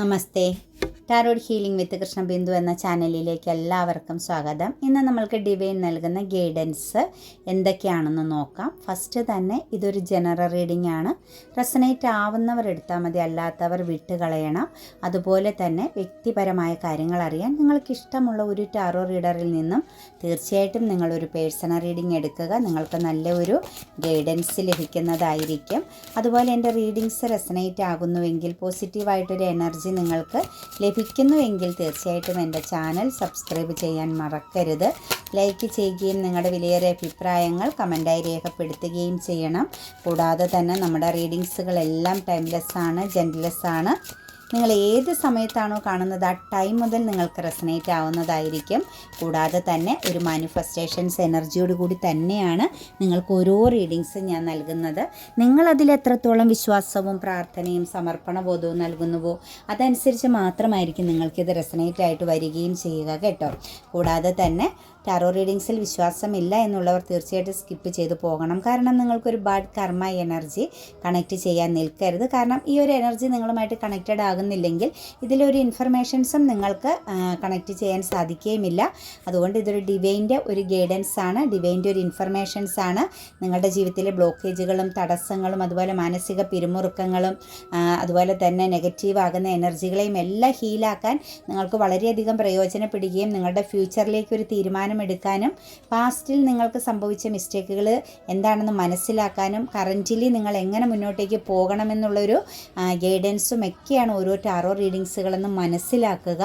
నమస్తే. Tarot healing with Krishna Bindu എന്ന ചാനലിലേക്ക് എല്ലാവർക്കും സ്വാഗതം. ഇന്ന് നമ്മൾക്ക് ഡിവൈൻ നൽകുന്ന ഗൈഡൻസ് എന്തൊക്കെയാണെന്ന് നോക്കാം. ഫസ്റ്റ് തന്നെ ഇതൊരു ജനറൽ റീഡിംഗ് ആണ്. റെസനേറ്റ് ആവുന്നവർ എടുത്താൽ മതി അല്ലാത്തവർ വിട്ടുകളയണം. അതുപോലെ തന്നെ വ്യക്തിപരമായ കാര്യങ്ങൾ അറിയാൻ നിങ്ങൾക്ക് ഇഷ്ടമുള്ള ഒരു ടാറോ റീഡറിൽ നിന്നും തീർച്ചയായിട്ടും നിങ്ങളൊരു പേഴ്സണൽ റീഡിംഗ് എടുക്കുക. നിങ്ങൾക്ക് നല്ല ഒരു ഗൈഡൻസ് ലഭിക്കുന്നതായിരിക്കും. അതുപോലെ എന്റെ റീഡിങ്സ് റെസനേറ്റ് ആകുന്നുവെങ്കിൽ പോസിറ്റീവായിട്ടൊരു എനർജി നിങ്ങൾക്ക് ലഭിക്കുന്നുവെങ്കിൽ തീർച്ചയായിട്ടും എന്റെ ചാനൽ സബ്സ്ക്രൈബ് ചെയ്യാൻ മറക്കരുത്. ലൈക്ക് ചെയ്യുകയും നിങ്ങളുടെ വിലയേറിയ അഭിപ്രായങ്ങൾ കമന്റായി രേഖപ്പെടുത്തുകയും ചെയ്യണം. കൂടാതെ തന്നെ നമ്മുടെ റീഡിങ്സുകളെല്ലാം ടൈംലെസ് ആണ് ജെൻലെസ് ആണ്. നിങ്ങൾ ഏത് സമയത്താണോ കാണുന്നത് ആ ടൈം മുതൽ നിങ്ങൾക്ക് റെസനേറ്റ് ആവുന്നതായിരിക്കും. കൂടാതെ തന്നെ ഒരു മാനിഫെസ്റ്റേഷൻസ് എനർജിയോട് കൂടി തന്നെയാണ് നിങ്ങൾക്ക് ഓരോ റീഡിങ്സും ഞാൻ നൽകുന്നത്. നിങ്ങൾ അതിൽ എത്രത്തോളം വിശ്വാസവും പ്രാർത്ഥനയും സമർപ്പണ ബോധവും നൽകുന്നുവോ അതനുസരിച്ച് മാത്രമായിരിക്കും നിങ്ങൾക്കിത് റെസനേറ്റ് ആയിട്ട് വരികയും ചെയ്യുക കേട്ടോ. കൂടാതെ തന്നെ ടാറോ റീഡിങ്സിൽ വിശ്വാസമില്ല എന്നുള്ളവർ തീർച്ചയായിട്ടും സ്കിപ്പ് ചെയ്ത് പോകണം. കാരണം നിങ്ങൾക്കൊരു ബാഡ് കർമ്മ എനർജി കണക്ട് ചെയ്യാൻ നിൽക്കരുത്. കാരണം ഈ ഒരു എനർജി നിങ്ങളുമായിട്ട് കണക്റ്റഡ് ആകുന്നില്ലെങ്കിൽ ഇതിലൊരു ഇൻഫർമേഷൻസും നിങ്ങൾക്ക് കണക്ട് ചെയ്യാൻ സാധിക്കുകയുമില്ല. അതുകൊണ്ട് ഇതൊരു ഡിവൈന്റെ ഒരു ഗൈഡൻസ് ആണ്. ഡിവൈന്റെ ഒരു ഇൻഫർമേഷൻസ് ആണ്. നിങ്ങളുടെ ജീവിതത്തിലെ ബ്ലോക്കേജുകളും തടസ്സങ്ങളും അതുപോലെ മാനസിക പിരിമുറുക്കങ്ങളും അതുപോലെ തന്നെ നെഗറ്റീവ് ആകുന്ന എനർജികളെയും എല്ലാം ഹീലാക്കാൻ നിങ്ങൾക്ക് വളരെയധികം പ്രയോജനപ്പെടുകയും നിങ്ങളുടെ ഫ്യൂച്ചറിലേക്ക് ഒരു തീരുമാനമെടുക്കാനും പാസ്റ്റിൽ നിങ്ങൾക്ക് സംഭവിച്ച മിസ്റ്റേക്കുകൾ എന്താണെന്ന് മനസ്സിലാക്കാനും കറന്റിലി നിങ്ങൾ എങ്ങനെ മുന്നോട്ടേക്ക് പോകണമെന്നുള്ളൊരു ഗൈഡൻസും ഒക്കെയാണ് ഓരോ ടാറോ റീഡിങ്സുകളെന്ന് മനസ്സിലാക്കുക.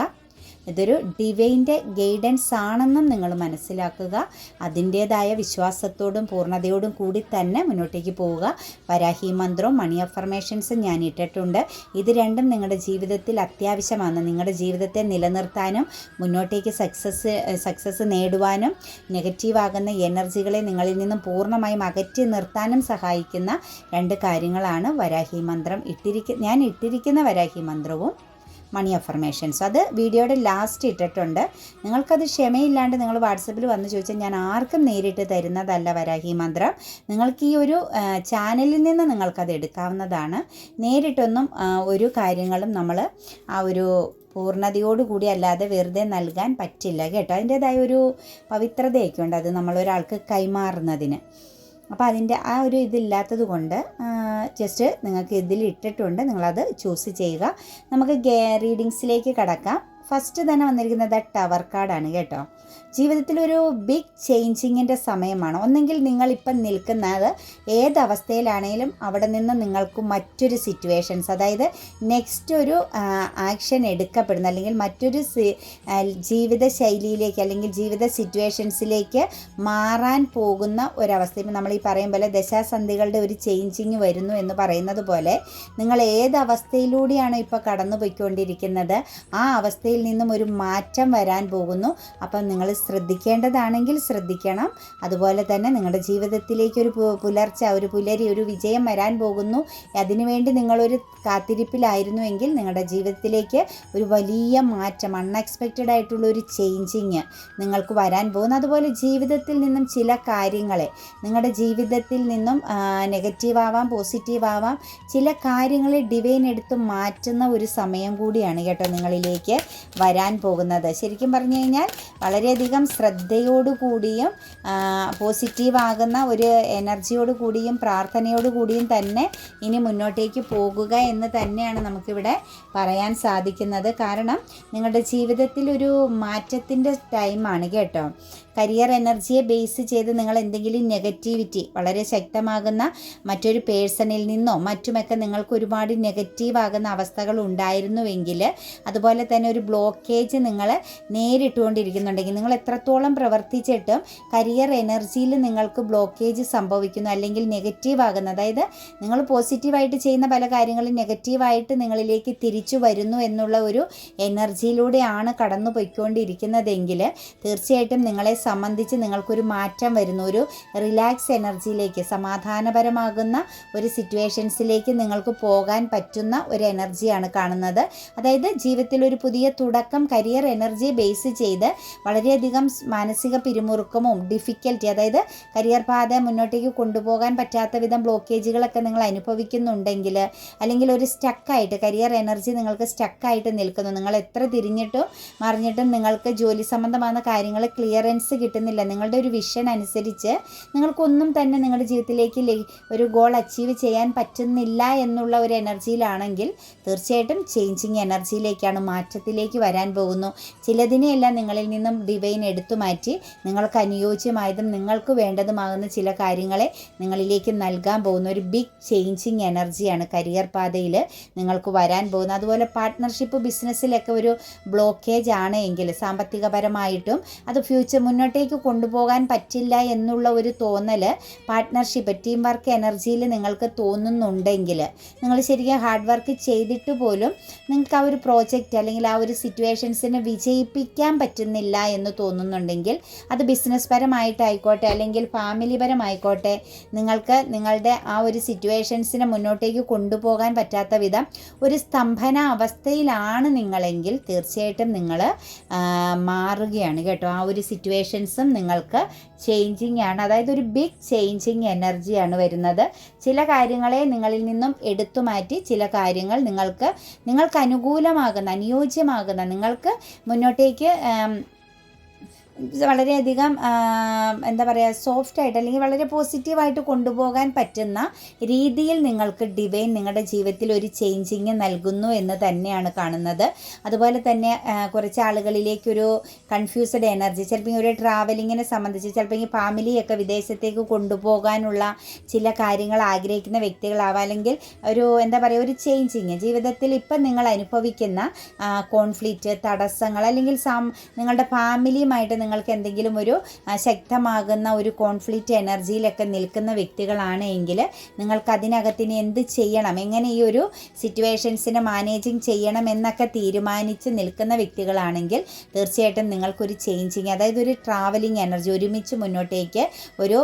ഇതൊരു ഡിവൈന്റെ ഗൈഡൻസ് ആണെന്നും നിങ്ങൾ മനസ്സിലാക്കുക. അതിന്റേതായ വിശ്വാസത്തോടും പൂർണതയോടും കൂടി തന്നെ മുന്നോട്ടേക്ക് പോവുക. വരാഹി മന്ത്രവും മണി അഫർമേഷൻസും ഞാൻ ഇട്ടിട്ടുണ്ട്. ഇത് രണ്ടും നിങ്ങളുടെ ജീവിതത്തിൽ അത്യാവശ്യമാണ്. നിങ്ങളുടെ ജീവിതത്തെ നിലനിർത്താനും മുന്നോട്ടേക്ക് സക്സസ് സക്സസ് നേടുവാനും നെഗറ്റീവാകുന്ന എനർജികളെ നിങ്ങളിൽ നിന്നും പൂർണമായും അകറ്റി നിർത്താനും സഹായിക്കുന്ന രണ്ട് കാര്യങ്ങളാണ് വരാഹി മന്ത്രം. ഇട്ടിരിക്ക ഞാൻ ഇട്ടിരിക്കുന്ന വരാഹി മന്ത്രവും മണി അഫർമേഷൻസ്. അത് വീഡിയോയുടെ ലാസ്റ്റ് ഇട്ടിട്ടുണ്ട്. നിങ്ങൾക്കത് ക്ഷമയില്ലാണ്ട് നിങ്ങൾ വാട്സപ്പിൽ വന്ന് ചോദിച്ചാൽ ഞാൻ ആർക്കും നേരിട്ട് തരുന്നതല്ല വരാഹി മന്ത്രം. നിങ്ങൾക്ക് ഈ ഒരു ചാനലിൽ നിന്ന് നിങ്ങൾക്കത് എടുക്കാവുന്നതാണ്. നേരിട്ടൊന്നും ഒരു കാര്യങ്ങളും നമ്മൾ ആ ഒരു പൂർണതയോടുകൂടി അല്ലാതെ വെറുതെ നൽകാൻ പറ്റില്ല കേട്ടോ. അതിന്റേതായ ഒരു പവിത്രതയൊക്കെ ഉണ്ട്. അത് നമ്മളൊരാൾക്ക് കൈമാറുന്നതിന്. അപ്പോൾ അതിന്റെ ആ ഒരു ഇതില്ലാത്തത് കൊണ്ട് ജസ്റ്റ് നിങ്ങൾക്ക് ഇതിൽ ഇട്ടിട്ടുണ്ട്. നിങ്ങളത് ചൂസ് ചെയ്യുക. നമുക്ക് റീഡിങ്സിലേക്ക് കടക്കാം. ഫസ്റ്റ് തന്നെ വന്നിരിക്കുന്നത് ടവർ കാർഡാണ് കേട്ടോ. ജീവിതത്തിലൊരു ബിഗ് ചേഞ്ചിങ്ങിന്റെ സമയമാണ്. ഒന്നെങ്കിൽ നിങ്ങളിപ്പം നിൽക്കുന്നത് ഏത് അവസ്ഥയിലാണെങ്കിലും അവിടെ നിന്ന് നിങ്ങൾക്ക് മറ്റൊരു സിറ്റുവേഷൻസ് അതായത് നെക്സ്റ്റ് ഒരു ആക്ഷൻ എടുക്കപ്പെടുന്ന അല്ലെങ്കിൽ മറ്റൊരു ജീവിത ശൈലിയിലേക്ക് അല്ലെങ്കിൽ ജീവിത സിറ്റുവേഷൻസിലേക്ക് മാറാൻ പോകുന്ന ഒരവസ്ഥ. ഇപ്പം നമ്മൾ ഈ പറയും പോലെ ദശാസന്ധികളുടെ ഒരു ചേഞ്ചിങ് വരുന്നു എന്ന് പറയുന്നത് പോലെ നിങ്ങൾ ഏത് അവസ്ഥയിലൂടെയാണ് ഇപ്പോൾ കടന്നു പോയിക്കൊണ്ടിരിക്കുന്നത് ആ അവസ്ഥയിൽ നിന്നും ഒരു മാറ്റം വരാൻ പോകുന്നു. അപ്പം നിങ്ങൾ ശ്രദ്ധിക്കേണ്ടതാണെങ്കിൽ ശ്രദ്ധിക്കണം. അതുപോലെ തന്നെ നിങ്ങളുടെ ജീവിതത്തിലേക്ക് ഒരു പുലർച്ച ഒരു പുലരി ഒരു വിജയം വരാൻ പോകുന്നു. അതിനുവേണ്ടി നിങ്ങളൊരു കാത്തിരിപ്പിലായിരുന്നുവെങ്കിൽ നിങ്ങളുടെ ജീവിതത്തിലേക്ക് ഒരു വലിയ മാറ്റം അൺഎക്സ്പെക്റ്റഡ് ആയിട്ടുള്ള ഒരു ചേഞ്ചിങ് നിങ്ങൾക്ക് വരാൻ പോകുന്നു. അതുപോലെ ജീവിതത്തിൽ നിന്നും ചില കാര്യങ്ങളെ നിങ്ങളുടെ ജീവിതത്തിൽ നിന്നും നെഗറ്റീവ് ആവാം പോസിറ്റീവ് ആവാം ചില കാര്യങ്ങളെ ഡിവൈൻ എടുത്ത് മാറ്റുന്ന ഒരു സമയം കൂടിയാണ് കേട്ടോ നിങ്ങളിലേക്ക് വരാൻ പോകുന്നത്. ശരിക്കും പറഞ്ഞു കഴിഞ്ഞാൽ വളരെയധികം ശ്രദ്ധയോടുകൂടിയും പോസിറ്റീവ് ആകുന്ന ഒരു എനർജിയോട് കൂടിയും പ്രാർത്ഥനയോട് കൂടിയും തന്നെ ഇനി മുന്നോട്ടേക്ക് പോകുക എന്ന് തന്നെയാണ് നമുക്കിവിടെ പറയാൻ സാധിക്കുന്നത്. കാരണം നിങ്ങളുടെ ജീവിതത്തിൽ ഒരു മാറ്റത്തിന്റെ ടൈമാണ് കേട്ടോ. കരിയർ എനർജിയെ ബേസ് ചെയ്ത് നിങ്ങൾ എന്തെങ്കിലും നെഗറ്റിവിറ്റി വളരെ ശക്തമാകുന്ന മറ്റൊരു പേഴ്സണിൽ നിന്നോ മറ്റുമൊക്കെ നിങ്ങൾക്ക് ഒരുപാട് നെഗറ്റീവ് ആകുന്ന അവസ്ഥകൾ ഉണ്ടായിരുന്നുവെങ്കിൽ അതുപോലെ തന്നെ ഒരു ബ്ലോക്കേജ് നിങ്ങൾ നേരിട്ടുകൊണ്ടിരിക്കുന്നുണ്ടെങ്കിൽ നിങ്ങൾ എത്രത്തോളം പ്രവർത്തിച്ചിട്ടും കരിയർ എനർജിയിൽ നിങ്ങൾക്ക് ബ്ലോക്കേജ് സംഭവിക്കുന്നു അല്ലെങ്കിൽ നെഗറ്റീവ് ആകുന്ന. അതായത് നിങ്ങൾ പോസിറ്റീവായിട്ട് ചെയ്യുന്ന പല കാര്യങ്ങളും നെഗറ്റീവായിട്ട് നിങ്ങളിലേക്ക് തിരിച്ചു വരുന്നു എന്നുള്ള ഒരു എനർജിയിലൂടെയാണ് കടന്നു പോയിക്കൊണ്ടിരിക്കുന്നതെങ്കിൽ തീർച്ചയായിട്ടും നിങ്ങളെ സംബന്ധിച്ച് നിങ്ങൾക്കൊരു മാറ്റം വരുന്നു ഒരു റിലാക്സ് എനർജിയിലേക്ക് സമാധാനപരമാകുന്ന ഒരു സിറ്റുവേഷൻസിലേക്ക് നിങ്ങൾക്ക് പോകാൻ പറ്റുന്ന ഒരു എനർജിയാണ് കാണുന്നത്. അതായത് ജീവിതത്തിൽ ഒരു പുതിയ തുടക്കം കരിയർ എനർജി ബേസ് ചെയ്ത് വളരെയധികം മാനസിക പിരിമുറുക്കമോ ഡിഫിക്കൽറ്റി അതായത് കരിയർ പാത മുന്നോട്ടേക്ക് കൊണ്ടുപോകാൻ പറ്റാത്ത വിധം ബ്ലോക്കേജുകളൊക്കെ നിങ്ങൾ അനുഭവിക്കുന്നുണ്ടെങ്കിൽ അല്ലെങ്കിൽ ഒരു സ്റ്റക്കായിട്ട് കരിയർ എനർജി നിങ്ങൾക്ക് സ്റ്റക്കായിട്ട് നിൽക്കുന്നു. നിങ്ങൾ എത്ര തിരിഞ്ഞിട്ടും മറിഞ്ഞിട്ടും നിങ്ങൾക്ക് ജോലി സംബന്ധമായ കാര്യങ്ങൾ ക്ലിയറൻസ് കിട്ടുന്നില്ല. നിങ്ങളുടെ ഒരു വിഷൻ അനുസരിച്ച് നിങ്ങൾക്കൊന്നും തന്നെ നിങ്ങളുടെ ജീവിതത്തിലേക്ക് ഒരു ഗോൾ അച്ചീവ് ചെയ്യാൻ പറ്റുന്നില്ല എന്നുള്ള ഒരു എനർജിയിലാണെങ്കിൽ തീർച്ചയായിട്ടും ചേഞ്ചിങ് എനർജിയിലേക്കാണ് മാറ്റത്തിലേക്ക് വരാൻ പോകുന്നു. ചിലതിനെയെല്ലാം നിങ്ങളിൽ നിന്നും ഡിവൈൻ എടുത്തു മാറ്റി നിങ്ങൾക്ക് അനുയോജ്യമായതും നിങ്ങൾക്ക് വേണ്ടതുമാകുന്ന ചില കാര്യങ്ങളെ നിങ്ങളിലേക്ക് നൽകാൻ പോകുന്ന ഒരു ബിഗ് ചേഞ്ചിങ് എനർജിയാണ് കരിയർ പാതയിൽ നിങ്ങൾക്ക് വരാൻ പോകുന്നത്. അതുപോലെ പാർട്ട്ണർഷിപ്പ് ബിസിനസ്സിലൊക്കെ ഒരു ബ്ലോക്കേജ് ആണ് എങ്കിൽ സാമ്പത്തികപരമായിട്ടും അത് ഫ്യൂച്ചർ മുന്നോട്ടേക്ക് കൊണ്ടുപോകാൻ പറ്റില്ല എന്നുള്ള ഒരു തോന്നൽ പാർട്ട്ണർഷിപ്പ് ടീം വർക്ക് എനർജിയിൽ നിങ്ങൾക്ക് തോന്നുന്നുണ്ടെങ്കിൽ നിങ്ങൾ ശരിക്കും ഹാർഡ് വർക്ക് ചെയ്തിട്ട് പോലും നിങ്ങൾക്ക് ആ ഒരു പ്രോജക്റ്റ് അല്ലെങ്കിൽ ആ ഒരു സിറ്റുവേഷൻസിനെ വിജയിപ്പിക്കാൻ പറ്റുന്നില്ല എന്ന് തോന്നുന്നുണ്ടെങ്കിൽ അത് ബിസിനസ് പരമായിട്ടായിക്കോട്ടെ അല്ലെങ്കിൽ ഫാമിലി പരമായിക്കോട്ടെ നിങ്ങൾക്ക് നിങ്ങളുടെ ആ ഒരു സിറ്റുവേഷൻസിനെ മുന്നോട്ടേക്ക് കൊണ്ടുപോകാൻ പറ്റാത്ത വിധം ഒരു സ്തംഭന അവസ്ഥയിലാണ് നിങ്ങളെങ്കിൽ തീർച്ചയായിട്ടും നിങ്ങൾ മാറുകയാണ് കേട്ടോ ആ ഒരു സിറ്റുവേഷൻസും നിങ്ങൾക്ക് ചേഞ്ചിങ് ആണ്. അതായത് ഒരു ബിഗ് ചേഞ്ചിങ് എനർജിയാണ് വരുന്നത്. ചില കാര്യങ്ങളെ നിങ്ങളിൽ നിന്നും എടുത്തു മാറ്റി ചില കാര്യങ്ങൾ നിങ്ങൾക്ക് നിങ്ങൾക്ക് അനുകൂലമാകുന്ന അനുയോജ്യമാകുന്ന നിങ്ങൾക്ക് മുന്നോട്ടേക്ക് വളരെയധികം എന്താ പറയുക സോഫ്റ്റായിട്ട് അല്ലെങ്കിൽ വളരെ പോസിറ്റീവായിട്ട് കൊണ്ടുപോകാൻ പറ്റുന്ന രീതിയിൽ നിങ്ങൾക്ക് ഡിവൈൻ നിങ്ങളുടെ ജീവിതത്തിൽ ഒരു ചേഞ്ചിങ് നൽകുന്നു എന്ന് തന്നെയാണ് കാണുന്നത്. അതുപോലെ തന്നെ കുറച്ച് ആളുകളിലേക്കൊരു കൺഫ്യൂസ്ഡ് എനർജി ചിലപ്പോൾ ഒരു ട്രാവലിങ്ങിനെ സംബന്ധിച്ച് ചിലപ്പോൾ ഈ ഫാമിലിയൊക്കെ വിദേശത്തേക്ക് കൊണ്ടുപോകാനുള്ള ചില കാര്യങ്ങൾ ആഗ്രഹിക്കുന്ന വ്യക്തികളാവാം അല്ലെങ്കിൽ ഒരു എന്താ പറയുക ഒരു ചേഞ്ചിങ് ജീവിതത്തിൽ ഇപ്പം നിങ്ങൾ അനുഭവിക്കുന്ന കോൺഫ്ലിക്റ്റ് തടസ്സങ്ങൾ അല്ലെങ്കിൽ നിങ്ങളുടെ ഫാമിലിയുമായിട്ട് നിങ്ങൾക്ക് എന്തെങ്കിലും ഒരു ശക്തമാകുന്ന ഒരു കോൺഫ്ലിക്റ്റ് എനർജിയിലൊക്കെ നിൽക്കുന്ന വ്യക്തികളാണ് എങ്കിൽ നിങ്ങൾക്ക് അതിനകത്തിന് എന്ത് ചെയ്യണം? എങ്ങനെ ഈ ഒരു സിറ്റുവേഷൻസിനെ മാനേജിങ് ചെയ്യണം എന്നൊക്കെ തീരുമാനിച്ച് നിൽക്കുന്ന വ്യക്തികളാണെങ്കിൽ തീർച്ചയായിട്ടും നിങ്ങൾക്കൊരു ചേഞ്ചിങ് അതായത് ഒരു ട്രാവലിംഗ് എനർജി ഒരുമിച്ച് മുന്നോട്ടേക്ക് ഒരു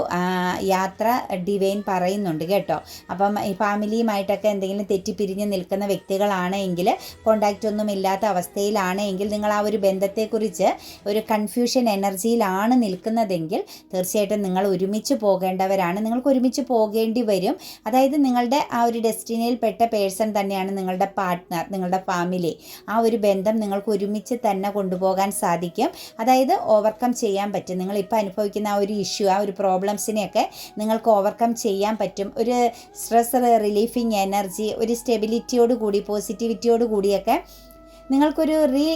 യാത്ര ഡിവൈൻ പറയുന്നുണ്ട് കേട്ടോ. അപ്പം ഈ ഫാമിലിയുമായിട്ടൊക്കെ എന്തെങ്കിലും തെറ്റിപ്പിരിഞ്ഞ് നിൽക്കുന്ന വ്യക്തികളാണെങ്കിൽ കോണ്ടാക്റ്റ് ഒന്നും ഇല്ലാത്ത അവസ്ഥയിലാണ് എങ്കിൽ നിങ്ങൾ ആ ഒരു ബന്ധത്തെക്കുറിച്ച് ഒരു കൺഫ്യൂഷൻ എനർജിയിലാണ് നിൽക്കുന്നതെങ്കിൽ തീർച്ചയായിട്ടും നിങ്ങൾ ഒരുമിച്ച് പോകേണ്ടവരാണ്. നിങ്ങൾക്ക് ഒരുമിച്ച് പോകേണ്ടി വരും. അതായത് നിങ്ങളുടെ ആ ഒരു ഡെസ്റ്റിനിയിൽ പെട്ട പേഴ്സൺ തന്നെയാണ് നിങ്ങളുടെ പാർട്ട്ണർ നിങ്ങളുടെ ഫാമിലി. ആ ഒരു ബന്ധം നിങ്ങൾക്ക് ഒരുമിച്ച് തന്നെ കൊണ്ടുപോകാൻ സാധിക്കും. അതായത് ഓവർകം ചെയ്യാൻ പറ്റും. നിങ്ങൾ ഇപ്പോൾ അനുഭവിക്കുന്ന ആ ഒരു ഇഷ്യൂ ആ ഒരു പ്രോബ്ലംസിനെയൊക്കെ നിങ്ങൾക്ക് ഓവർകം ചെയ്യാൻ പറ്റും. ഒരു സ്ട്രെസ് റിലീഫിങ് എനർജി ഒരു സ്റ്റെബിലിറ്റിയോട് കൂടി പോസിറ്റിവിറ്റിയോട് കൂടിയൊക്കെ നിങ്ങൾക്കൊരു റീ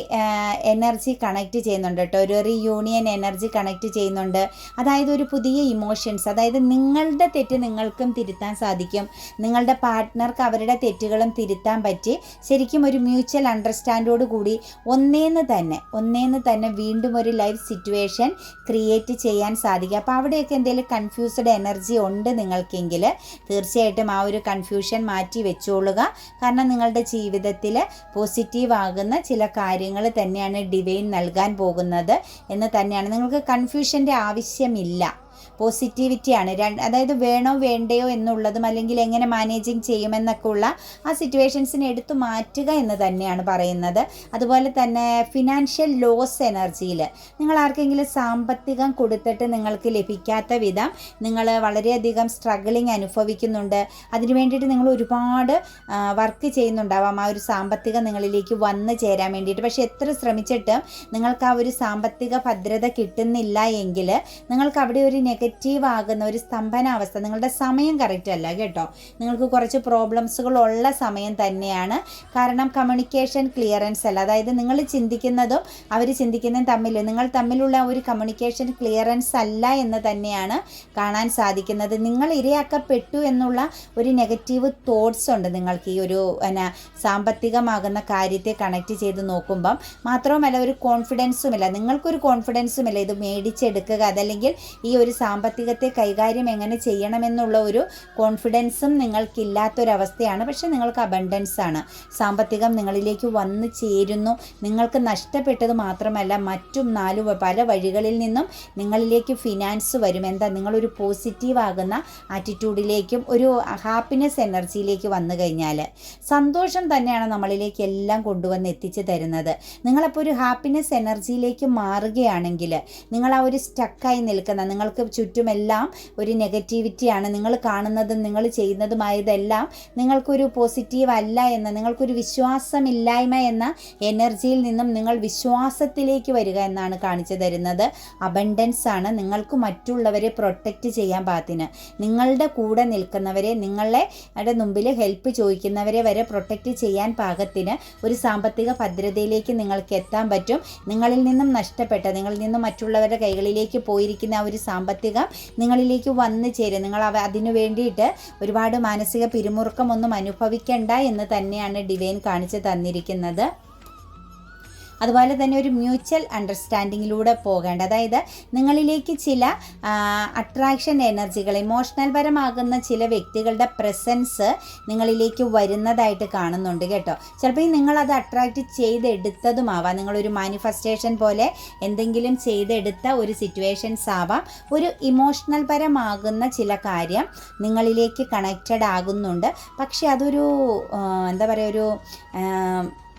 എനർജി കണക്റ്റ് ചെയ്യുന്നുണ്ട് കേട്ടോ. ഒരു റീയൂണിയൻ എനർജി കണക്റ്റ് ചെയ്യുന്നുണ്ട്. അതായത് ഒരു പുതിയ ഇമോഷൻസ് അതായത് നിങ്ങളുടെ തെറ്റ് നിങ്ങൾക്കും തിരുത്താൻ സാധിക്കും. നിങ്ങളുടെ പാർട്ട്ണർക്ക് അവരുടെ തെറ്റുകളും തിരുത്താൻ പറ്റി. ശരിക്കും ഒരു മ്യൂച്വൽ അണ്ടർസ്റ്റാൻഡോട് കൂടി ഒന്നേന്ന് തന്നെ ഒന്നേന്ന് തന്നെ വീണ്ടും ഒരു ലൈഫ് സിറ്റുവേഷൻ ക്രിയേറ്റ് ചെയ്യാൻ സാധിക്കും. അപ്പോൾ അവിടെയൊക്കെ എന്തെങ്കിലും കൺഫ്യൂസ്ഡ് എനർജി ഉണ്ട് നിങ്ങൾക്കെങ്കിൽ തീർച്ചയായിട്ടും ആ ഒരു കൺഫ്യൂഷൻ മാറ്റി വെച്ചോളുക. കാരണം നിങ്ങളുടെ ജീവിതത്തിൽ പോസിറ്റീവ് ആകുന്ന ചില കാര്യങ്ങൾ തന്നെയാണ് ഡിവൈൻ നൽകാൻ പോകുന്നത് എന്ന് തന്നെയാണ്. നിങ്ങൾക്ക് കൺഫ്യൂഷന്റെ ആവശ്യമില്ല. പോസിറ്റിവിറ്റിയാണ് അതായത് വേണോ വേണ്ടയോ എന്നുള്ളതും അല്ലെങ്കിൽ എങ്ങനെ മാനേജിങ് ചെയ്യുമെന്നൊക്കെ ഉള്ള ആ സിറ്റുവേഷൻസിനെ എടുത്തു മാറ്റുക എന്ന് തന്നെയാണ് പറയുന്നത്. അതുപോലെ തന്നെ ഫിനാൻഷ്യൽ ലോസ് എനർജിയിൽ നിങ്ങൾ ആർക്കെങ്കിലും സാമ്പത്തികം കൊടുത്തിട്ട് നിങ്ങൾക്ക് ലഭിക്കാത്ത വിധം നിങ്ങൾ വളരെയധികം സ്ട്രഗിളിങ് അനുഭവിക്കുന്നുണ്ട്. അതിനു വേണ്ടിയിട്ട് നിങ്ങൾ ഒരുപാട് വർക്ക് ചെയ്യുന്നുണ്ടാവാം. ആ ഒരു സാമ്പത്തികം നിങ്ങളിലേക്ക് വന്നു ചേരാൻ വേണ്ടിയിട്ട്. പക്ഷേ എത്ര ശ്രമിച്ചിട്ടും നിങ്ങൾക്ക് ആ ഒരു സാമ്പത്തിക ഭദ്രത കിട്ടുന്നില്ല എങ്കിൽ നിങ്ങൾക്ക് അവിടെ ഒരു നെഗറ്റീവ് ആകുന്ന ഒരു സ്തംഭനാവസ്ഥ. നിങ്ങളുടെ സമയം കറക്റ്റ് അല്ല കേട്ടോ. നിങ്ങൾക്ക് കുറച്ച് പ്രോബ്ലംസുകൾ ഉള്ള സമയം തന്നെയാണ്. കാരണം കമ്മ്യൂണിക്കേഷൻ ക്ലിയറൻസ് അല്ല. അതായത് നിങ്ങൾ ചിന്തിക്കുന്നതും അവർ ചിന്തിക്കുന്നതും തമ്മിൽ നിങ്ങൾ തമ്മിലുള്ള ഒരു കമ്മ്യൂണിക്കേഷൻ ക്ലിയറൻസ് അല്ല എന്ന് തന്നെയാണ് കാണാൻ സാധിക്കുന്നത്. നിങ്ങൾ ഇരയാക്കപ്പെട്ടു എന്നുള്ള ഒരു നെഗറ്റീവ് തോട്ട്സ് ഉണ്ട് നിങ്ങൾക്ക് ഈ ഒരു എന്നാ സാമ്പത്തികമാകുന്ന കാര്യത്തെ കണക്ട് ചെയ്ത് നോക്കുമ്പം. മാത്രവുമല്ല ഒരു കോൺഫിഡൻസും കോൺഫിഡൻസുമില്ല നിങ്ങൾക്കൊരു കോൺഫിഡൻസുമില്ല ഇത് മേടിച്ചെടുക്കുക. അതല്ലെങ്കിൽ ഈ ഒരു ഒരു സാമ്പത്തികത്തെ കൈകാര്യം എങ്ങനെ ചെയ്യണമെന്നുള്ള ഒരു കോൺഫിഡൻസും നിങ്ങൾക്കില്ലാത്തൊരവസ്ഥയാണ്. പക്ഷെ നിങ്ങൾക്ക് അബണ്ടൻസ് ആണ്. സാമ്പത്തികം നിങ്ങളിലേക്ക് വന്നു ചേരുന്നു. നിങ്ങൾക്ക് നഷ്ടപ്പെട്ടത് മാത്രമല്ല മറ്റും നാല് പല വഴികളിൽ നിന്നും നിങ്ങളിലേക്ക് ഫിനാൻസ് വരും. എന്താ? നിങ്ങളൊരു പോസിറ്റീവ് ആകുന്ന ആറ്റിറ്റ്യൂഡിലേക്കും ഒരു ഹാപ്പിനെസ് എനർജിയിലേക്ക് വന്നു കഴിഞ്ഞാൽ സന്തോഷം തന്നെയാണ് നമ്മളിലേക്ക് എല്ലാം കൊണ്ടുവന്ന് എത്തിച്ചു തരുന്നത്. നിങ്ങളപ്പോൾ ഒരു ഹാപ്പിനെസ് എനർജിയിലേക്ക് മാറുകയാണെങ്കിൽ നിങ്ങൾ ആ ഒരു സ്റ്റക്കായി നിൽക്കുന്ന നിങ്ങൾക്ക് ചുറ്റുമെല്ലാം ഒരു നെഗറ്റിവിറ്റിയാണ് നിങ്ങൾ കാണുന്നതും നിങ്ങൾ ചെയ്യുന്നതുമായതെല്ലാം നിങ്ങൾക്കൊരു പോസിറ്റീവ് അല്ല എന്ന് നിങ്ങൾക്കൊരു വിശ്വാസമില്ലായ്മ എന്ന എനർജിയിൽ നിന്നും നിങ്ങൾ വിശ്വാസത്തിലേക്ക് വരിക എന്നാണ് കാണിച്ചു തരുന്നത്. അബണ്ടൻസ് ആണ്. നിങ്ങൾക്ക് മറ്റുള്ളവരെ പ്രൊട്ടക്റ്റ് ചെയ്യാൻ പാകത്തിന്. നിങ്ങളുടെ കൂടെ നിൽക്കുന്നവരെ നിങ്ങളെ ടെ മുമ്പിൽ ഹെൽപ്പ് ചോദിക്കുന്നവരെ വരെ പ്രൊട്ടക്റ്റ് ചെയ്യാൻ പാകത്തിന് ഒരു സാമ്പത്തിക ഭദ്രതയിലേക്ക് നിങ്ങൾക്ക് എത്താൻ പറ്റും. നിങ്ങളിൽ നിന്നും നഷ്ടപ്പെട്ട നിങ്ങളിൽ നിന്നും മറ്റുള്ളവരുടെ കൈകളിലേക്ക് പോയിരിക്കുന്ന ആ ഒരു സാമ്പത്തികം നിങ്ങളിലേക്ക് വന്നു ചേരും. നിങ്ങൾ അവ അതിനു വേണ്ടിയിട്ട് ഒരുപാട് മാനസിക പിരിമുറുക്കമൊന്നും അനുഭവിക്കണ്ട എന്ന് തന്നെയാണ് ഡിവൈൻ കാണിച്ചു തന്നിരിക്കുന്നത്. അതുപോലെ തന്നെ ഒരു മ്യൂച്വൽ അണ്ടർസ്റ്റാൻഡിങ്ങിലൂടെ പോകേണ്ട. അതായത് നിങ്ങളിലേക്ക് ചില അട്രാക്ഷൻ എനർജികൾ ഇമോഷണൽ പരമാകുന്ന ചില വ്യക്തികളുടെ പ്രസൻസ് നിങ്ങളിലേക്ക് വരുന്നതായിട്ട് കാണുന്നുണ്ട് കേട്ടോ. ചിലപ്പോൾ നിങ്ങളത് അട്രാക്റ്റ് ചെയ്തെടുത്തതുമാവാം. നിങ്ങളൊരു മാനിഫെസ്റ്റേഷൻ പോലെ എന്തെങ്കിലും ചെയ്തെടുത്ത ഒരു സിറ്റുവേഷൻസ് ആവാം. ഒരു ഇമോഷണൽ പരമാകുന്ന ചില കാര്യം നിങ്ങളിലേക്ക് കണക്റ്റഡ് ആകുന്നുണ്ട്. പക്ഷെ അതൊരു എന്താ പറയുക ഒരു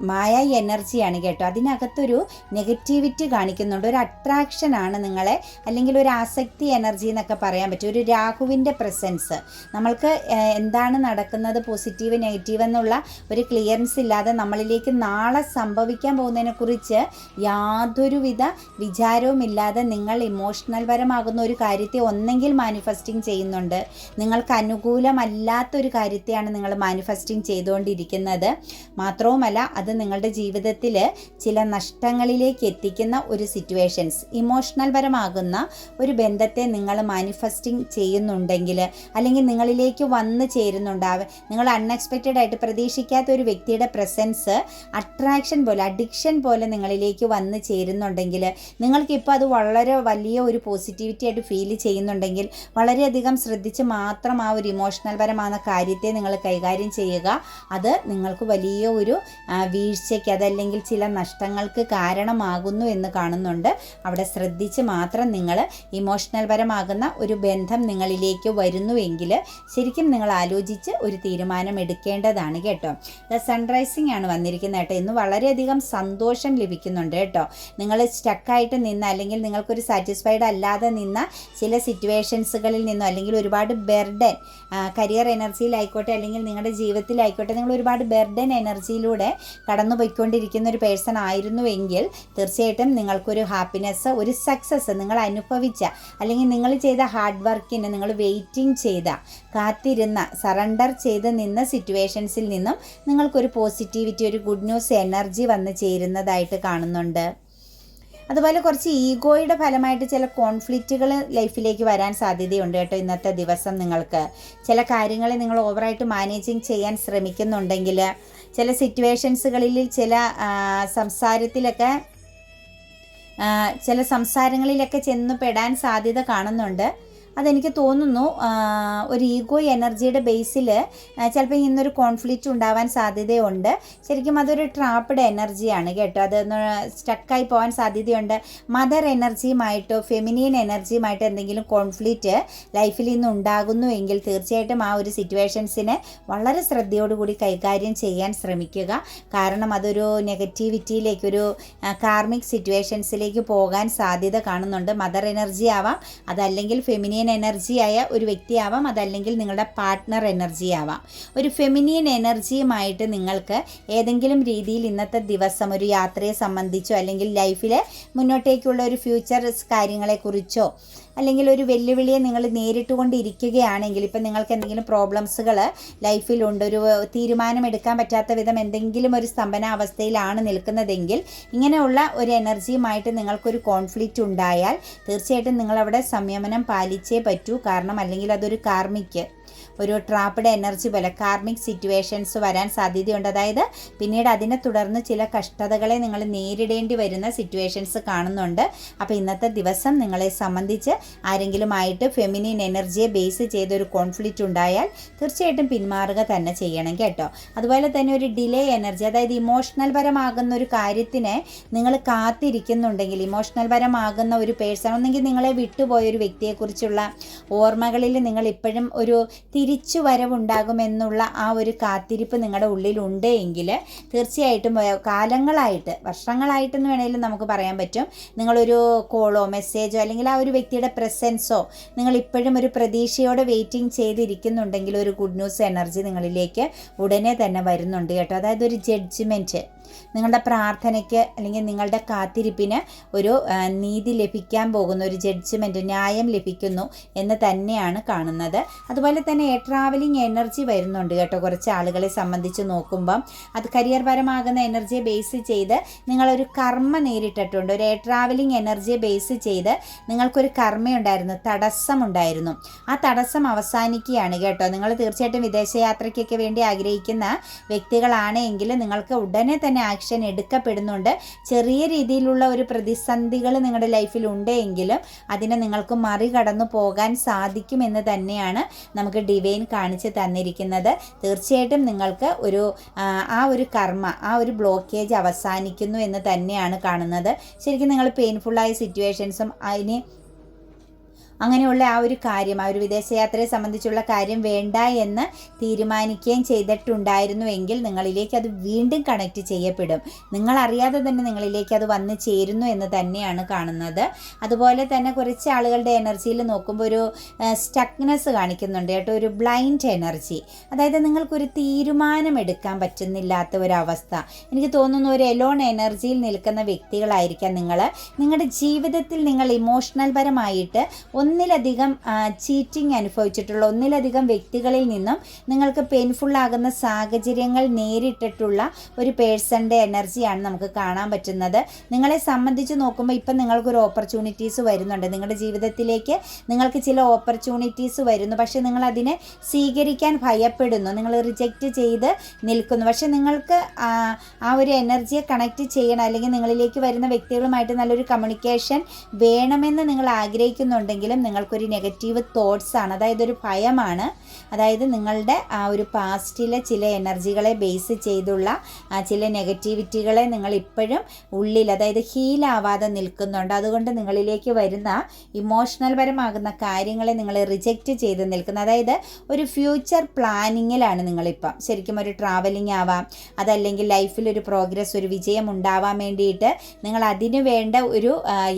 മായ എനർജിയാണ് കേട്ടോ. അതിനകത്തൊരു നെഗറ്റിവിറ്റി കാണിക്കുന്നുണ്ട്. ഒരു അട്രാക്ഷനാണ് നിങ്ങളെ അല്ലെങ്കിൽ ഒരു ആസക്തി എനർജി എന്നൊക്കെ പറയാൻ പറ്റും. ഒരു രാഹുവിന്റെ പ്രസൻസ് നമ്മൾക്ക് എന്താണ് നടക്കുന്നത്? പോസിറ്റീവ് നെഗറ്റീവ് എന്നുള്ള ഒരു ക്ലിയറൻസ് ഇല്ലാതെ നമ്മളിലേക്ക് നാളെ സംഭവിക്കാൻ പോകുന്നതിനെക്കുറിച്ച് യാതൊരുവിധ വിചാരവും ഇല്ലാതെ നിങ്ങൾ ഇമോഷണൽ പരമാകുന്ന ഒരു കാര്യത്തെ ഒന്നെങ്കിൽ മാനിഫെസ്റ്റിംഗ് ചെയ്യുന്നുണ്ട്. നിങ്ങൾക്ക് അനുകൂലമല്ലാത്തൊരു കാര്യത്തെയാണ് നിങ്ങൾ മാനിഫെസ്റ്റിംഗ് ചെയ്തുകൊണ്ടിരിക്കുന്നത്. മാത്രവുമല്ല അത് നിങ്ങളുടെ ജീവിതത്തിൽ ചില നഷ്ടങ്ങളിലേക്ക് എത്തിക്കുന്ന ഒരു സിറ്റുവേഷൻസ് ഇമോഷണൽ പരമാകുന്ന ഒരു ബന്ധത്തെ നിങ്ങൾ മാനിഫെസ്റ്റിംഗ് ചെയ്യുന്നുണ്ടെങ്കിൽ അല്ലെങ്കിൽ നിങ്ങളിലേക്ക് വന്നു ചേരുന്നുണ്ടാവും നിങ്ങൾ അൺഎക്സ്പെക്റ്റഡ് ആയിട്ട് പ്രതീക്ഷിക്കാത്ത ഒരു വ്യക്തിയുടെ പ്രസൻസ് അട്രാക്ഷൻ പോലെ അഡിക്ഷൻ പോലെ നിങ്ങളിലേക്ക് വന്നു ചേരുന്നുണ്ടെങ്കിൽ നിങ്ങൾക്കിപ്പോൾ അത് വളരെ വലിയ ഒരു പോസിറ്റിവിറ്റി ആയിട്ട് ഫീൽ ചെയ്യുന്നുണ്ടെങ്കിൽ വളരെയധികം ശ്രദ്ധിച്ച് മാത്രം ആ ഒരു ഇമോഷണൽ പരമാകുന്ന കാര്യത്തെ നിങ്ങൾ കൈകാര്യം ചെയ്യുക. അത് നിങ്ങൾക്ക് വലിയ ഒരു വീഴ്ചയ്ക്ക് അതല്ലെങ്കിൽ ചില നഷ്ടങ്ങൾക്ക് കാരണമാകുന്നു എന്ന് കാണുന്നുണ്ട്. അവിടെ ശ്രദ്ധിച്ച് മാത്രം നിങ്ങൾ ഇമോഷണൽ പരമാകുന്ന ഒരു ബന്ധം നിങ്ങളിലേക്ക് വരുന്നുവെങ്കിൽ ശരിക്കും നിങ്ങൾ ആലോചിച്ച് ഒരു തീരുമാനം എടുക്കേണ്ടതാണ് കേട്ടോ. ദ സൺറൈസിംഗ് ആണ് വന്നിരിക്കുന്നത് കേട്ടോ. ഇന്ന് വളരെയധികം സന്തോഷം ലഭിക്കുന്നുണ്ട് കേട്ടോ. നിങ്ങൾ സ്റ്റക്കായിട്ട് നിന്ന് അല്ലെങ്കിൽ നിങ്ങൾക്കൊരു സാറ്റിസ്ഫൈഡ് അല്ലാതെ നിന്ന ചില സിറ്റുവേഷൻസുകളിൽ നിന്നോ അല്ലെങ്കിൽ ഒരുപാട് ബെർഡൻ കരിയർ എനർജിയിലായിക്കോട്ടെ അല്ലെങ്കിൽ നിങ്ങളുടെ ജീവിതത്തിലായിക്കോട്ടെ നിങ്ങൾ ഒരുപാട് ബെർഡൻ എനർജിയിലൂടെ കടന്നു പോയിക്കൊണ്ടിരിക്കുന്ന ഒരു പേഴ്സൺ ആയിരുന്നുവെങ്കിൽ തീർച്ചയായിട്ടും നിങ്ങൾക്കൊരു ഹാപ്പിനെസ് ഒരു സക്സസ് നിങ്ങൾ അനുഭവിച്ച അല്ലെങ്കിൽ നിങ്ങൾ ചെയ്ത ഹാർഡ് വർക്കിന് നിങ്ങൾ വെയിറ്റിംഗ് ചെയ്ത കാത്തിരുന്ന സറണ്ടർ ചെയ്ത് നിന്ന സിറ്റുവേഷൻസിൽ നിന്നും നിങ്ങൾക്കൊരു പോസിറ്റിവിറ്റി ഒരു ഗുഡ് ന്യൂസ് എനർജി വന്ന് ചേരുന്നതായിട്ട് കാണുന്നുണ്ട്. അതുപോലെ കുറച്ച് ഈഗോയുടെ ഫലമായിട്ട് ചില കോൺഫ്ലിക്റ്റുകൾ ലൈഫിലേക്ക് വരാൻ സാധ്യതയുണ്ട് കേട്ടോ ഇന്നത്തെ ദിവസം നിങ്ങൾക്ക്. ചില കാര്യങ്ങളെ നിങ്ങൾ ഓവറായിട്ട് മാനേജിങ് ചെയ്യാൻ ശ്രമിക്കുന്നുണ്ടെങ്കിൽ ചില സിറ്റുവേഷൻസുകളിൽ ചില സംസാരത്തിലൊക്കെ ചില സംസാരങ്ങളിലൊക്കെ ചെന്ന് പെടാൻ സാധ്യത കാണുന്നുണ്ട്. അതെനിക്ക് തോന്നുന്നു ഒരു ഈഗോ എനർജിയുടെ ബേസിൽ ചിലപ്പോൾ ഇന്നൊരു കോൺഫ്ലിക്റ്റ് ഉണ്ടാവാൻ സാധ്യതയുണ്ട്. ശരിക്കും അതൊരു ട്രാപ്പഡ് എനർജിയാണ് കേട്ടോ. അത് സ്റ്റക്കായി പോകാൻ സാധ്യതയുണ്ട്. മദർ എനർജിയുമായിട്ടോ ഫെമിനിയൻ എനർജിയുമായിട്ടോ എന്തെങ്കിലും കോൺഫ്ലിക്റ്റ് ലൈഫിൽ ഇന്ന് ഉണ്ടാകുന്നു എങ്കിൽ തീർച്ചയായിട്ടും ആ ഒരു സിറ്റുവേഷൻസിനെ വളരെ ശ്രദ്ധയോടുകൂടി കൈകാര്യം ചെയ്യാൻ ശ്രമിക്കുക. കാരണം അതൊരു നെഗറ്റിവിറ്റിയിലേക്ക് ഒരു കാർമിക് സിറ്റുവേഷൻസിലേക്ക് പോകാൻ സാധ്യത കാണുന്നുണ്ട്. മദർ എനർജി ആവാം അതല്ലെങ്കിൽ ഫെമിനിയൻ എനർജിയായ ഒരു വ്യക്തിയാവാം അതല്ലെങ്കിൽ നിങ്ങളുടെ പാർട്ട്ണർ എനർജി ആവാം. ഒരു ഫെമിനിയൻ എനർജിയുമായിട്ട് നിങ്ങൾക്ക് ഏതെങ്കിലും രീതിയിൽ ഇന്നത്തെ ദിവസം ഒരു യാത്രയെ സംബന്ധിച്ചോ അല്ലെങ്കിൽ ലൈഫിലെ മുന്നോട്ടേക്കുള്ള ഒരു ഫ്യൂച്ചർ കാര്യങ്ങളെക്കുറിച്ചോ അല്ലെങ്കിൽ ഒരു വെല്ലുവിളിയെ നിങ്ങൾ നേരിട്ടുകൊണ്ടിരിക്കുകയാണെങ്കിൽ ഇപ്പം നിങ്ങൾക്ക് എന്തെങ്കിലും പ്രോബ്ലംസുകൾ ലൈഫിലുണ്ട് ഒരു തീരുമാനമെടുക്കാൻ പറ്റാത്ത വിധം എന്തെങ്കിലും ഒരു സ്തംഭന അവസ്ഥയിലാണ് നിൽക്കുന്നതെങ്കിൽ ഇങ്ങനെയുള്ള ഒരു എനർജിയുമായിട്ട് നിങ്ങൾക്കൊരു കോൺഫ്ലിക്റ്റ് ഉണ്ടായാൽ തീർച്ചയായിട്ടും നിങ്ങളവിടെ സംയമനം പാലിച്ചേ പറ്റൂ. കാരണം അല്ലെങ്കിൽ അതൊരു കാർമിക്ക് ഒരു ട്രാപ്പിഡ് എനർജി പോലെ കാർമിക് സിറ്റുവേഷൻസ് വരാൻ സാധ്യതയുണ്ട്. അതായത് പിന്നീട് അതിനെ തുടർന്ന് ചില കഷ്ടതകളെ നിങ്ങൾ നേരിടേണ്ടി വരുന്ന സിറ്റുവേഷൻസ് കാണുന്നുണ്ട്. അപ്പോൾ ഇന്നത്തെ ദിവസം നിങ്ങളെ സംബന്ധിച്ച് ആരെങ്കിലുമായിട്ട് ഫെമിനിൻ എനർജിയെ ബേസ് ചെയ്തൊരു കോൺഫ്ലിക്റ്റ് ഉണ്ടായാൽ തീർച്ചയായിട്ടും പിന്മാറുക തന്നെ ചെയ്യണം കേട്ടോ. അതുപോലെ തന്നെ ഒരു ഡിലേ എനർജി അതായത് ഇമോഷണൽ പരമാകുന്ന ഒരു കാര്യത്തിനെ നിങ്ങൾ കാത്തിരിക്കുന്നുണ്ടെങ്കിൽ ഇമോഷണൽ പരമാകുന്ന ഒരു പേഴ്സൺ ഒന്നെങ്കിൽ നിങ്ങളെ വിട്ടുപോയ ഒരു വ്യക്തിയെക്കുറിച്ചുള്ള ഓർമ്മകളിൽ നിങ്ങൾ ഇപ്പോഴും ഒരു തിരിച്ചു വരവുണ്ടാകുമെന്നുള്ള ആ ഒരു കാത്തിരിപ്പ് നിങ്ങളുടെ ഉള്ളിലുണ്ട് എങ്കിൽ തീർച്ചയായിട്ടും കാലങ്ങളായിട്ട് വർഷങ്ങളായിട്ടെന്ന് വേണമെങ്കിലും നമുക്ക് പറയാൻ പറ്റും. നിങ്ങളൊരു കോളോ മെസ്സേജോ അല്ലെങ്കിൽ ആ ഒരു വ്യക്തിയുടെ പ്രസൻസോ നിങ്ങൾ ഇപ്പോഴും ഒരു പ്രതീക്ഷയോടെ വെയിറ്റിംഗ് ചെയ്തിരിക്കുന്നുണ്ടെങ്കിൽ ഒരു ഗുഡ് ന്യൂസ് എനർജി നിങ്ങളിലേക്ക് ഉടനെ തന്നെ വരുന്നുണ്ട് കേട്ടോ. അതായത് ഒരു ജഡ്ജ്മെന്റ് നിങ്ങളുടെ പ്രാർത്ഥനയ്ക്ക് അല്ലെങ്കിൽ നിങ്ങളുടെ കാത്തിരിപ്പിന് ഒരു നീതി ലഭിക്കാൻ പോകുന്ന ഒരു ജഡ്ജ്മെന്റ് ന്യായം ലഭിക്കുന്നു എന്ന് തന്നെയാണ് കാണുന്നത്. അതുപോലെ തന്നെ ട്രാവലിംഗ് എനർജി വരുന്നുണ്ട് കേട്ടോ. കുറച്ച് ആളുകളെ സംബന്ധിച്ച് നോക്കുമ്പം അത് കരിയർ പരമാകുന്ന എനർജിയെ ബേസ് ചെയ്ത് നിങ്ങളൊരു കർമ്മ നേരിട്ടിട്ടുണ്ട്. ഒരു എയർ ട്രാവലിംഗ് എനർജിയെ ബേസ് ചെയ്ത് നിങ്ങൾക്കൊരു കർമ്മയുണ്ടായിരുന്നു തടസ്സമുണ്ടായിരുന്നു. ആ തടസ്സം അവസാനിക്കുകയാണ് കേട്ടോ. നിങ്ങൾ തീർച്ചയായിട്ടും വിദേശയാത്രയ്ക്കൊക്കെ വേണ്ടി ആഗ്രഹിക്കുന്ന വ്യക്തികളാണ് എങ്കിൽ നിങ്ങൾക്ക് ഉടനെ തന്നെ ആക്ഷൻ എടുക്കപ്പെടുന്നുണ്ട്. ചെറിയ രീതിയിലുള്ള ഒരു പ്രതിസന്ധികൾ നിങ്ങളുടെ ലൈഫിൽ ഉണ്ട് എങ്കിലും അതിനെ നിങ്ങൾക്ക് മറികടന്നു പോകാൻ സാധിക്കുമെന്ന് തന്നെയാണ് നമുക്ക് ഡിവൈൻ കാണിച്ച് തന്നിരിക്കുന്നത്. തീർച്ചയായിട്ടും നിങ്ങൾക്ക് ഒരു ആ ഒരു കർമ്മ ആ ഒരു ബ്ലോക്കേജ് അവസാനിക്കുന്നു എന്ന് തന്നെയാണ് കാണുന്നത്. ശരിക്കും നിങ്ങൾ പെയിൻഫുള്ളായ സിറ്റുവേഷൻസും അതിന് അങ്ങനെയുള്ള ആ ഒരു കാര്യം ആ ഒരു വിദേശയാത്രയെ സംബന്ധിച്ചുള്ള കാര്യം വേണ്ട എന്ന് തീരുമാനിക്കുകയും ചെയ്തിട്ടുണ്ടായിരുന്നുവെങ്കിൽ നിങ്ങളിലേക്ക് അത് വീണ്ടും കണക്റ്റ് ചെയ്യപ്പെടും. നിങ്ങൾ അറിയാതെ തന്നെ നിങ്ങളിലേക്ക് അത് വന്ന് ചേരുന്നു എന്ന് തന്നെയാണ് കാണുന്നത്. അതുപോലെ തന്നെ കുറച്ച് ആളുകളുടെ എനർജിയിൽ നോക്കുമ്പോൾ ഒരു സ്റ്റക്നെസ് കാണിക്കുന്നുണ്ട് കേട്ടോ ഒരു ബ്ലൈൻഡ് എനർജി അതായത് നിങ്ങൾക്കൊരു തീരുമാനം എടുക്കാൻ പറ്റുന്നില്ലാത്ത ഒരവസ്ഥ. എനിക്ക് തോന്നുന്നു ഒരു എലോൺ എനർജിയിൽ നിൽക്കുന്ന വ്യക്തികളായിരിക്കാം നിങ്ങൾ നിങ്ങളുടെ ജീവിതത്തിൽ നിങ്ങൾ ഇമോഷണൽ പരമായിട്ട് ഒന്നിലധികം ചീറ്റിംഗ് അനുഭവിച്ചിട്ടുള്ള ഒന്നിലധികം വ്യക്തികളിൽ നിന്നും നിങ്ങൾക്ക് പെയിൻഫുൾ ആകുന്ന സാഹചര്യങ്ങൾ നേരിട്ടിട്ടുള്ള ഒരു പേഴ്സണിന്റെ എനർജിയാണ് നമുക്ക് കാണാൻ പറ്റുന്നത്. നിങ്ങളെ സംബന്ധിച്ച് നോക്കുമ്പോൾ ഇപ്പം നിങ്ങൾക്കൊരു ഓപ്പർച്യൂണിറ്റീസ് വരുന്നുണ്ട്. നിങ്ങളുടെ ജീവിതത്തിലേക്ക് നിങ്ങൾക്ക് ചില ഓപ്പർച്യൂണിറ്റീസ് വരുന്നു. പക്ഷേ നിങ്ങൾ അതിനെ സ്വീകരിക്കാൻ ഭയപ്പെടുന്നു. നിങ്ങൾ റിജക്റ്റ് ചെയ്ത് നിൽക്കുന്നു. പക്ഷേ നിങ്ങൾക്ക് ആ ഒരു എനർജിയെ കണക്ട് ചെയ്യണം. അല്ലെങ്കിൽ നിങ്ങളിലേക്ക് വരുന്ന വ്യക്തികളുമായിട്ട് നല്ലൊരു കമ്മ്യൂണിക്കേഷൻ വേണമെന്ന് നിങ്ങൾ ആഗ്രഹിക്കുന്നുണ്ടെങ്കിലും നിങ്ങൾക്കൊരു നെഗറ്റീവ് തോട്ട്സ് ആണ്. അതായത് ഒരു ഭയമാണ്. അതായത് നിങ്ങളുടെ ആ ഒരു പാസ്റ്റിലെ ചില എനർജികളെ ബേസ് ചെയ്തുള്ള ചില നെഗറ്റിവിറ്റികളെ നിങ്ങൾ ഇപ്പോഴും ഉള്ളിൽ അതായത് ഹീലാവാതെ നിൽക്കുന്നുണ്ട്. അതുകൊണ്ട് നിങ്ങളിലേക്ക് വരുന്ന ഇമോഷണൽ പരമാകുന്ന കാര്യങ്ങളെ നിങ്ങൾ റിജക്റ്റ് ചെയ്ത് നിൽക്കുന്നു അതായത് ഒരു ഫ്യൂച്ചർ പ്ലാനിങ്ങിലാണ് നിങ്ങളിപ്പം. ശരിക്കും ഒരു ട്രാവലിംഗ് ആവാം അതല്ലെങ്കിൽ ലൈഫിൽ ഒരു പ്രോഗ്രസ് ഒരു വിജയം ഉണ്ടാവാൻ വേണ്ടിയിട്ട് നിങ്ങൾ അതിനു വേണ്ട ഒരു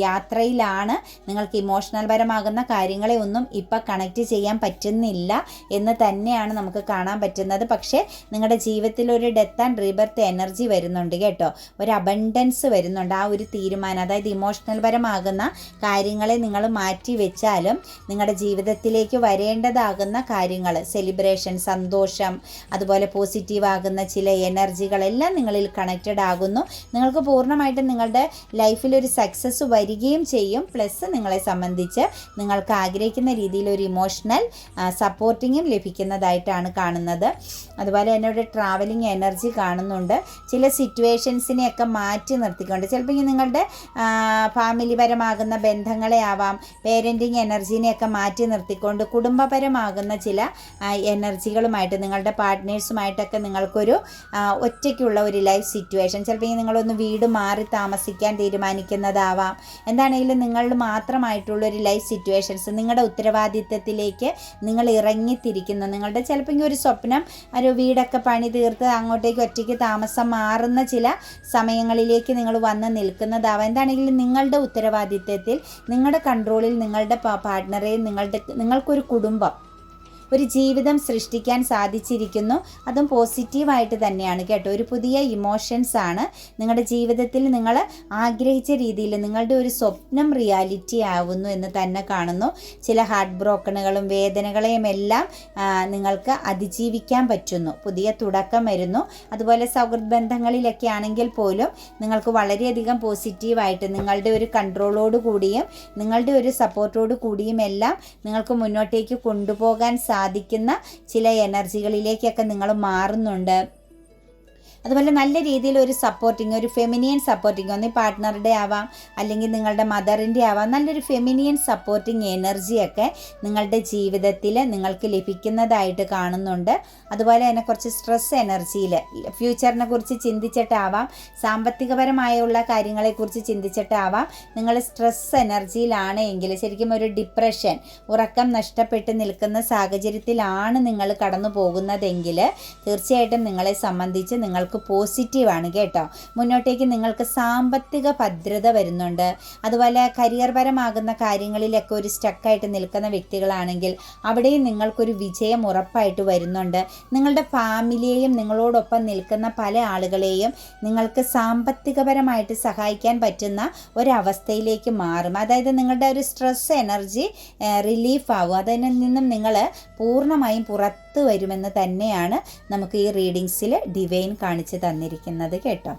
യാത്രയിലാണ് നിങ്ങൾക്ക് ഇമോഷണൽ പരമാകുന്ന കാര്യങ്ങളെ ഒന്നും ഇപ്പം കണക്ട് ചെയ്യാൻ പറ്റുന്നില്ല. എന്ന് തന്നെയാണ് നമുക്ക് കാണാൻ പറ്റുന്നത്. പക്ഷേ നിങ്ങളുടെ ജീവിതത്തിൽ ഒരു ഡെത്ത് ആൻഡ് റീബർത്ത് എനർജി വരുന്നുണ്ട് കേട്ടോ. ഒരു അബണ്ടൻസ് വരുന്നുണ്ട്. ആ ഒരു തീരുമാനം അതായത് ഇമോഷണൽ പരമാകുന്ന കാര്യങ്ങളെ നിങ്ങൾ മാറ്റി വെച്ചാലും നിങ്ങളുടെ ജീവിതത്തിലേക്ക് വരേണ്ടതാകുന്ന കാര്യങ്ങൾ സെലിബ്രേഷൻ സന്തോഷം അതുപോലെ പോസിറ്റീവ് ആകുന്ന ചില എനർജികളെല്ലാം നിങ്ങളിൽ കണക്റ്റഡ് ആകുന്നു. നിങ്ങൾക്ക് പൂർണമായിട്ടും നിങ്ങളുടെ ലൈഫിൽ ഒരു സക്സസ് വരികയും ചെയ്യും. പ്ലസ് നിങ്ങളെ സംബന്ധിച്ച് നിങ്ങൾക്ക് ആഗ്രഹിക്കുന്ന രീതിയിൽ ഒരു ഇമോഷണൽ സപ്പോർട്ടിങ്ങും ലഭിക്കുന്നതായിട്ടാണ് കാണുന്നത്. അതുപോലെ തന്നെ ഒരു ട്രാവലിംഗ് എനർജി കാണുന്നുണ്ട്. ചില സിറ്റുവേഷൻസിനെയൊക്കെ മാറ്റി നിർത്തിക്കൊണ്ട് ചിലപ്പോൾ നിങ്ങളുടെ ഫാമിലിപരമാകുന്ന ബന്ധങ്ങളെ ആവാം പേരന്റിങ് എനർജീനെയൊക്കെ മാറ്റി നിർത്തിക്കൊണ്ട് കുടുംബപരമാകുന്ന ചില എനർജികളുമായിട്ട് നിങ്ങളുടെ പാർട്ട്നേഴ്സുമായിട്ടൊക്കെ നിങ്ങൾക്കൊരു ഒറ്റയ്ക്കുള്ള ഒരു ലൈഫ് സിറ്റുവേഷൻ ചിലപ്പോൾ നിങ്ങളൊന്ന് വീട് മാറി താമസിക്കാൻ തീരുമാനിക്കുന്നതാവാം. എന്താണെങ്കിലും നിങ്ങൾ മാത്രമായിട്ടുള്ള ഒരു ലൈഫ് സിറ്റുവേഷൻസ് നിങ്ങളുടെ ഉത്തരവാദിത്തത്തിലേക്ക് നിങ്ങൾ ഇറങ്ങിത്തിരിക്കുന്നു നിങ്ങളുടെ ചിലപ്പോൾ ഒരു സ്വപ്നം ഒരു വീടൊക്കെ പണി തീർത്ത് അങ്ങോട്ടേക്ക് ഒറ്റയ്ക്ക് താമസം മാറുന്ന ചില സമയങ്ങളിലേക്ക് നിങ്ങൾ വന്ന് നിൽക്കുന്നതാവാം. എന്താണെങ്കിലും നിങ്ങളുടെ ഉത്തരവാദിത്വത്തിൽ നിങ്ങളുടെ കൺട്രോളിൽ നിങ്ങളുടെ പാർട്ട്ണറെ നിങ്ങളുടെ നിങ്ങൾക്കൊരു കുടുംബം ഒരു ജീവിതം സൃഷ്ടിക്കാൻ സാധിച്ചിരിക്കുന്നു. അതും പോസിറ്റീവായിട്ട് തന്നെയാണ് കേട്ടോ. ഒരു പുതിയ ഇമോഷൻസ് ആണ്. നിങ്ങളുടെ ജീവിതത്തിൽ നിങ്ങൾ ആഗ്രഹിച്ച രീതിയിൽ നിങ്ങളുടെ ഒരു സ്വപ്നം റിയാലിറ്റി ആവുന്നു എന്ന് തന്നെ കാണുന്നു. ചില ഹാർട്ട് ബ്രോക്കണുകളും വേദനകളെയും എല്ലാം നിങ്ങൾക്ക് അതിജീവിക്കാൻ പറ്റുന്നു. പുതിയ തുടക്കം വരുന്നു. അതുപോലെ സൗഹൃദ ബന്ധങ്ങളിലൊക്കെ ആണെങ്കിൽ പോലും നിങ്ങൾക്ക് വളരെയധികം പോസിറ്റീവായിട്ട് നിങ്ങളുടെ ഒരു കൺട്രോളോട് കൂടിയും നിങ്ങളുടെ ഒരു സപ്പോർട്ടോട് കൂടിയും എല്ലാം നിങ്ങൾക്ക് മുന്നോട്ടേക്ക് കൊണ്ടുപോകാൻ സാധിക്കും. ബാധിക്കുന്ന ചില എനർജികളിലേക്കൊക്കെ നിങ്ങൾ മാറുന്നുണ്ട്. അതുപോലെ നല്ല രീതിയിൽ ഒരു സപ്പോർട്ടിങ് ഒരു ഫെമിനിയൻ സപ്പോർട്ടിങ് ഒന്ന് പാർട്ട്ണറുടെ ആവാം അല്ലെങ്കിൽ നിങ്ങളുടെ മദറിന്റെ ആവാം നല്ലൊരു ഫെമിനിയൻ സപ്പോർട്ടിങ് എനർജിയൊക്കെ നിങ്ങളുടെ ജീവിതത്തിൽ നിങ്ങൾക്ക് ലഭിക്കുന്നതായിട്ട് കാണുന്നുണ്ട്. അതുപോലെ തന്നെ കുറച്ച് സ്ട്രെസ് എനർജിയിൽ ഫ്യൂച്ചറിനെ കുറിച്ച് ചിന്തിച്ചിട്ടാവാം സാമ്പത്തികപരമായുള്ള കാര്യങ്ങളെക്കുറിച്ച് ചിന്തിച്ചിട്ടാവാം നിങ്ങൾ സ്ട്രെസ് എനർജിയിലാണ് എങ്കിൽ ശരിക്കും ഒരു ഡിപ്രഷൻ ഉറക്കം നഷ്ടപ്പെട്ട് നിൽക്കുന്ന സാഹചര്യത്തിലാണ് നിങ്ങൾ കടന്നു പോകുന്നതെങ്കിൽ തീർച്ചയായിട്ടും നിങ്ങളെ സംബന്ധിച്ച് നിങ്ങൾക്ക് പോസിറ്റീവാണ് കേട്ടോ. മുന്നോട്ടേക്ക് നിങ്ങൾക്ക് സാമ്പത്തിക ഭദ്രത വരുന്നുണ്ട്. അതുപോലെ കരിയർപരമാകുന്ന കാര്യങ്ങളിലൊക്കെ ഒരു സ്റ്റക്കായിട്ട് നിൽക്കുന്ന വ്യക്തികളാണെങ്കിൽ അവിടെയും നിങ്ങൾക്കൊരു വിജയം ഉറപ്പായിട്ട് വരുന്നുണ്ട്. നിങ്ങളുടെ ഫാമിലിയെയും നിങ്ങളോടൊപ്പം നിൽക്കുന്ന പല ആളുകളെയും നിങ്ങൾക്ക് സാമ്പത്തികപരമായിട്ട് സഹായിക്കാൻ പറ്റുന്ന ഒരവസ്ഥയിലേക്ക് മാറും. അതായത് നിങ്ങളുടെ ഒരു സ്ട്രെസ് എനർജി റിലീഫ് ആവും. അതിൽ നിന്നും നിങ്ങൾ പൂർണമായും പുറത്തു വരുമെന്ന് തന്നെയാണ് നമുക്ക് ഈ റീഡിങ്സിൽ ഡിവൈൻ കാണിച്ചു തന്നിരിക്കുന്നത് കേട്ടോ.